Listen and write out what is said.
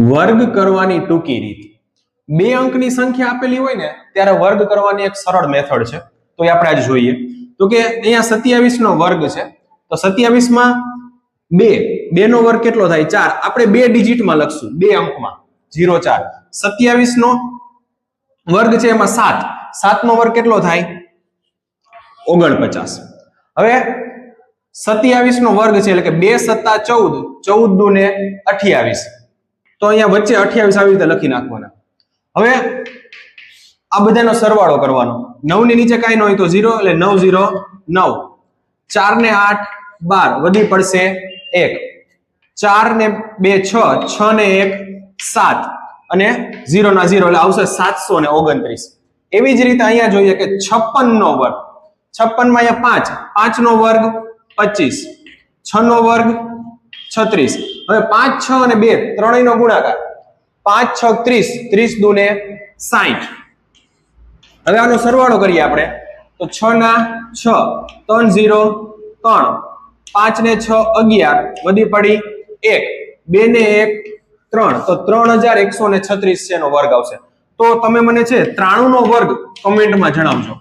વર્ગ કરવાની ટૂંકી રીત. બે અંકની સંખ્યા આપેલી હોય ને, ત્યારે વર્ગ કરવાની એક સરળ મેથડ છે. તો એ આપણે આજે જોઈએ. તો કે અહીંયા સત્યાવીસ નો વર્ગ છે. તો સત્યાવીસમાં બે. બે નો વર્ગ કેટલો થાય? ચાર. આપણે બે ડિજિટમાં લખશું. બે અંકમાં. જીરો ચાર. સત્યાવીસ નો વર્ગ છે એમાં સાત. સાત નો વર્ગ કેટલો થાય? ઓગણપચાસ. હવે સત્યાવીસ નો વર્ગ છે એટલે કે બે સત્તા ચૌદ ચૌદ દુ ને અઠ્યાવીસ. તો અહીંયા વચ્ચે અઠ્યાવીસ આવી રીતે લખી નાખવાના. હવે આ બધાનો સરવાળો કરવાનો. નવની નીચે કાંઈ ન હોય તો ઝીરો એટલે નવ ઝીરો નવ. ચાર ને આઠ બાર. વધી પડશે એક. ચાર ને બે છ છ ને એક, સાત. અને ઝીરો ના ઝીરો એટલે આવશે સાતસો ને ઓગણત્રીસ. એવી જ રીતે અહીંયા જોઈએ કે છપ્પન નો વર્ગ. છપ્પનમાં અહીંયા પાંચ. પાંચ નો વર્ગ પચીસ. છ નો વર્ગ છત્રીસ. હવે પાંચ, છ અને બે ત્રણેય નો ગુણાકાર. પાંચ, છ, ત્રીસ. ત્રીસ દુ ને સાઠ હવે આનો સરવાળો કરીએ આપણે. તો છ ના છ, ત્રણ ઝીરો, ત્રણ. પાંચ ને છ, અગિયાર. વધી પડી એક. બે ને એક, ત્રણ. તો ત્રણ હજાર એકસો ને છત્રીસ છે એનો વર્ગ આવશે. તો તમે મને છે ત્રાણું નો વર્ગ કમેન્ટમાં જણાવજો.